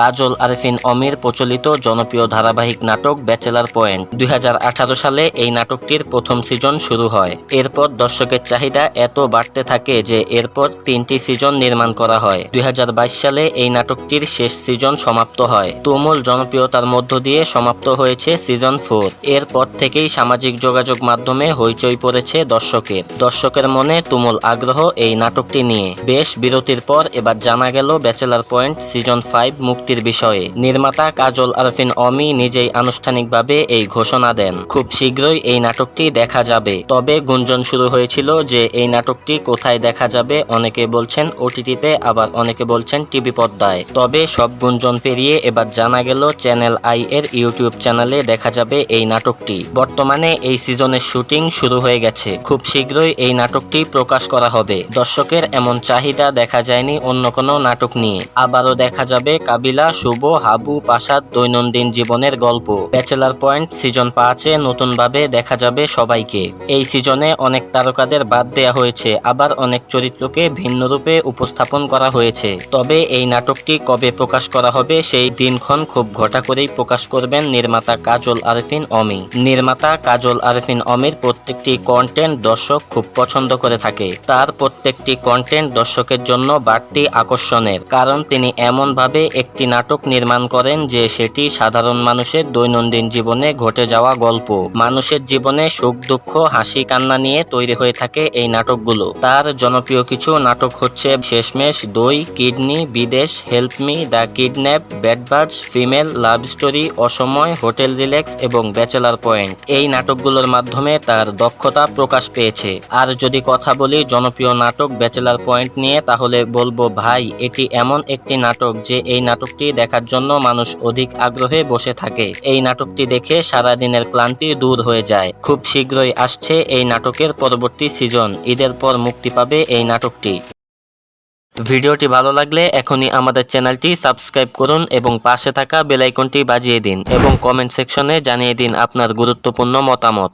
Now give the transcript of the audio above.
কাজল আরেফিন অমির প্রচলিত জনপ্রিয় ধারাবাহিক নাটক ব্যাচেলার পয়েন্ট। দুই হাজার আঠারো সালে এই নাটকটির প্রথম সিজন শুরু হয়। এরপর দর্শকের চাহিদা এত বাড়তে থাকে যে এরপর তিনটি সিজন নির্মাণ করা হয়। দুই হাজার বাইশ সালে এই নাটকটির শেষ সিজন সমাপ্ত হয়। তুমুল জনপ্রিয়তার মধ্য দিয়ে সমাপ্ত হয়েছে সিজন ফোর। এরপর থেকেই সামাজিক যোগাযোগ মাধ্যমে হইচই পড়েছে দর্শকের। দর্শকের মনে তুমুল আগ্রহ এই নাটকটি নিয়ে। বেশ বিরতির পর এবার জানা গেল ব্যাচেলার পয়েন্ট সিজন ফাইভ মুক্তির বিষয়ে নির্মাতা কাজল আরফিন অমি নিজেই আনুষ্ঠানিকভাবে এই ঘোষণা দেন। খুব শীঘ্রই এই নাটকটি দেখা যাবে। তবে গুঞ্জন শুরু হয়েছিল যে এই নাটকটি কোথায় দেখা যাবে অনেকে বলছেন ওটিটিতে, আবার অনেকে বলছেন টিভি পর্দায়। তবে সব গুঞ্জন পেরিয়ে এবার জানা গেল চ্যানেল আই এর ইউটিউব চ্যানেলে দেখা যাবে এই নাটকটি। বর্তমানে এই সিজনের শুটিং শুরু হয়ে গেছে। খুব শীঘ্রই এই নাটকটি প্রকাশ করা হবে। দর্শকের এমন চাহিদা দেখা যায়নি অন্য কোনো নাটক নিয়ে। আবারও দেখা যাবে কাবিলা শুভ, হাবু, পাশাদ দৈনন্দিন জীবনের গল্প। ব্যাচেলার পয়েন্ট সিজন পাঁচে নতুনভাবে দেখা যাবে সবাইকে। এই সিজনে অনেক তারকাদের বাদ দেয়া হয়েছে, আবার অনেক চরিত্রকে ভিন্ন রূপে উপস্থাপন করা হয়েছে। তবে এই নাটকটি কবে প্রকাশ করা হবে সেই দিনক্ষণ খুব ঘটা করেই প্রকাশ করবেন নির্মাতা কাজল আরফিন অমি। নির্মাতা কাজল আরফিন অমির প্রত্যেকটি কন্টেন্ট দর্শক খুব পছন্দ করে থাকে। তার প্রত্যেকটি কন্টেন্ট দর্শকের জন্য বাড়তি আকর্ষণের, কারণ তিনি এমনভাবে একটি নাটক নির্মাণ করেন যে সেটি সাধারণ মানুষের দৈনন্দিন জীবনে ঘটে যাওয়া গল্প। মানুষের জীবনে সুখ, দুঃখ, হাসি, কান্না নিয়ে তৈরি হয়ে থাকে এই নাটকগুলো। তার জনপ্রিয় কিছু নাটক হচ্ছে শেষমেশ, দই, কিডনি, বিদেশ, হেল্প মি, দ্য কিডন্যাপ ব্যাডবাজ ফিমেল, লাভ স্টোরি, অসময়, হোটেল রিল্যাক্স এবং ব্যাচেলার পয়েন্ট। এই নাটকগুলোর মাধ্যমে তার দক্ষতা প্রকাশ পেয়েছে। আর যদি কথা বলি জনপ্রিয় নাটক ব্যাচেলার পয়েন্ট নিয়ে, তাহলে বলব, ভাই, এটি এমন একটি নাটক যে এই নাটকটি দেখার জন্য মানুষ অধিক আগ্রহে বসে থাকে। এই নাটকটি দেখে সারা দিনের ক্লান্তি দূর হয়ে যায়। খুব শীঘ্রই আসছে এই নাটকের পরবর্তী সিজন। ঈদের পর মুক্তি পাবে এই নাটকটি। ভিডিওটি ভালো লাগলে এখনই আমাদের চ্যানেলটি সাবস্ক্রাইব করুন এবং পাশে থাকা বেল আইকনটি বাজিয়ে দিন এবং কমেন্ট সেকশনে জানিয়ে দিন আপনার গুরুত্বপূর্ণ মতামত।